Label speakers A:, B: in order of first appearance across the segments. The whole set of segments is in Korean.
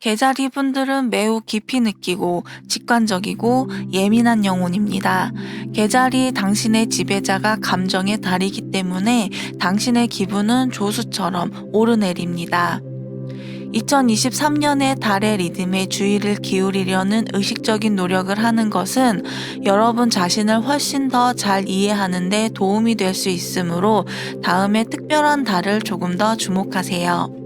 A: 개자리 분들은 매우 깊이 느끼고 직관적이고 예민한 영혼입니다. 개자리 당신의 지배자가 감정의 달이기 때문에 당신의 기분은 조수처럼 오르내립니다. 2023년에 달의 리듬에 주의를 기울이려는 의식적인 노력을 하는 것은 여러분 자신을 훨씬 더 잘 이해하는 데 도움이 될 수 있으므로 다음에 특별한 달을 조금 더 주목하세요.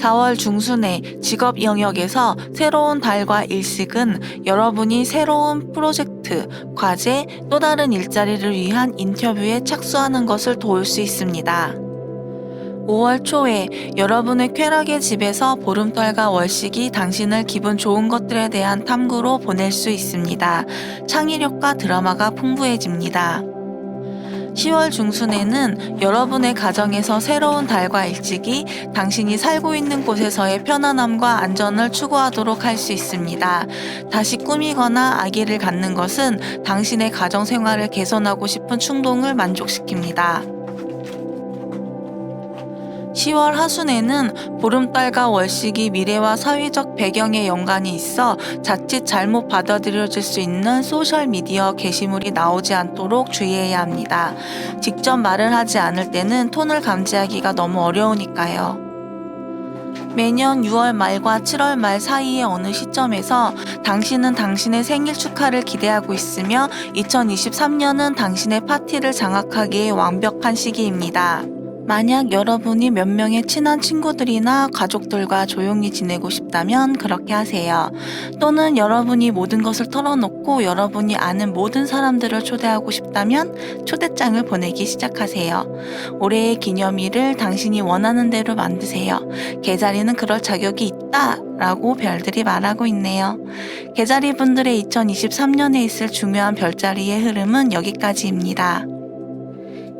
A: 4월 중순에 직업 영역에서 새로운 달과 일식은 여러분이 새로운 프로젝트, 과제, 또 다른 일자리를 위한 인터뷰에 착수하는 것을 도울 수 있습니다. 5월 초에 여러분의 쾌락의 집에서 보름달과 월식이 당신을 기분 좋은 것들에 대한 탐구로 보낼 수 있습니다. 창의력과 드라마가 풍부해집니다. 10월 중순에는 여러분의 가정에서 새로운 달과 일찍이 당신이 살고 있는 곳에서의 편안함과 안전을 추구하도록 할 수 있습니다. 다시 꾸미거나 아기를 갖는 것은 당신의 가정 생활을 개선하고 싶은 충동을 만족시킵니다. 10월 하순에는 보름달과 월식이 미래와 사회적 배경에 연관이 있어 자칫 잘못 받아들여질 수 있는 소셜미디어 게시물이 나오지 않도록 주의해야 합니다. 직접 말을 하지 않을 때는 톤을 감지하기가 너무 어려우니까요. 매년 6월 말과 7월 말 사이의 어느 시점에서 당신은 당신의 생일 축하를 기대하고 있으며 2023년은 당신의 파티를 장악하기에 완벽한 시기입니다. 만약 여러분이 몇 명의 친한 친구들이나 가족들과 조용히 지내고 싶다면 그렇게 하세요. 또는 여러분이 모든 것을 털어놓고 여러분이 아는 모든 사람들을 초대하고 싶다면 초대장을 보내기 시작하세요. 올해의 기념일을 당신이 원하는 대로 만드세요. 개자리는 그럴 자격이 있다! 라고 별들이 말하고 있네요. 개자리 분들의 2023년에 있을 중요한 별자리의 흐름은 여기까지입니다.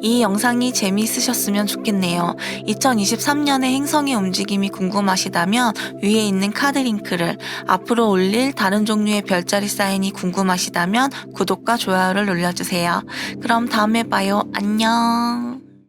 A: 이 영상이 재미있으셨으면 좋겠네요. 2023년의 행성의 움직임이 궁금하시다면 위에 있는 카드 링크를 앞으로 올릴 다른 종류의 별자리 사인이 궁금하시다면 구독과 좋아요를 눌러주세요. 그럼 다음에 봐요. 안녕.